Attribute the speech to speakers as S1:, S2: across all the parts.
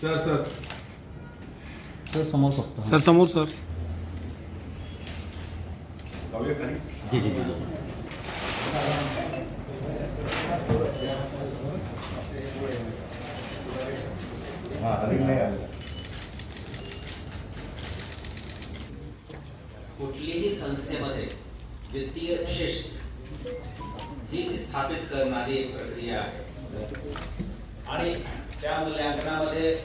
S1: Sir sir
S2: sir समोर फक्त
S3: sir समोर सर
S1: हां
S4: कुठलीही संस्थेमध्ये वित्तीय शिस्त ही स्थापित करणारी एक प्रक्रिया आहे. आणि त्या मूल्यांकनामध्ये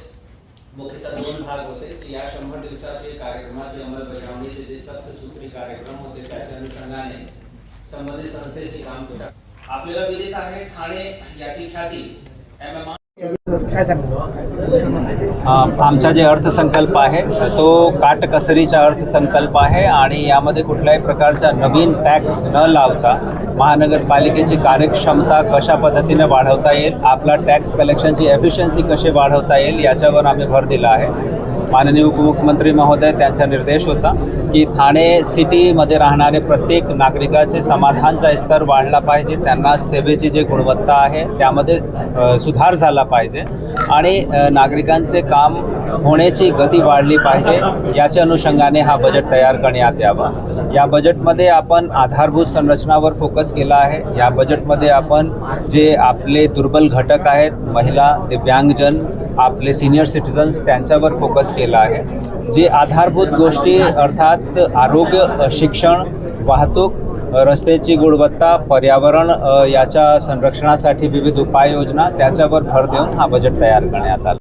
S4: मुख्यतः दोन भाग होते. की या शंभर दिवसाचे कार्यक्रमाचे अंमलबजावणीचे जे सप्तसूत्री कार्यक्रम होते त्याच्या अनुषंगाने संबंधित संस्थेची काम कशा आपल्याला विदित आहे ठाणे याची ख्याती एम एम आमचा जे अर्थसंकल्प आहे तो काटकसरीचा अर्थसंकल्प आहे आणि यामध्ये कुठल्याही प्रकारचा नवीन टॅक्स न लावता महानगरपालिकेची कार्यक्षमता कशा पद्धतीने वाढवता येईल आपला टॅक्स कलेक्शनची एफिशियन्सी कशी वाढवता येईल याच्यावर आम्ही भर दिला आहे. माननीय उपमुख्यमंत्री महोदय त्यांचा निर्देश होता की ठाणे सिटीमध्ये राहणारे प्रत्येक नागरिकाचे समाधानचा स्तर वाढला पाहिजे त्यांना सेवेची जी गुणवत्ता आहे त्यामध्ये सुधार झाला पाहिजे. आणि नागरिकांचे काम होण्याची गती वाढली पाहिजे याच्या अनुषंगाने हा बजेट तयार करण्यात यावा. या बजेटमध्ये आपण आधारभूत संरचनावर फोकस केला आहे. या बजेटमध्ये आपण जे आपले दुर्बल घटक आहेत महिला दिव्यांगजन आपले सिनियर सिटिझन्स त्यांच्यावर फोकस केला आहे. जे आधारभूत गोष्टी अर्थात आरोग्य शिक्षण वाहतूक रस्त्याची गुणवत्ता पर्यावरण याच्या संरक्षणासाठी विविध उपाययोजना त्याच्यावर भर देऊन हा बजेट तयार करण्यात आला.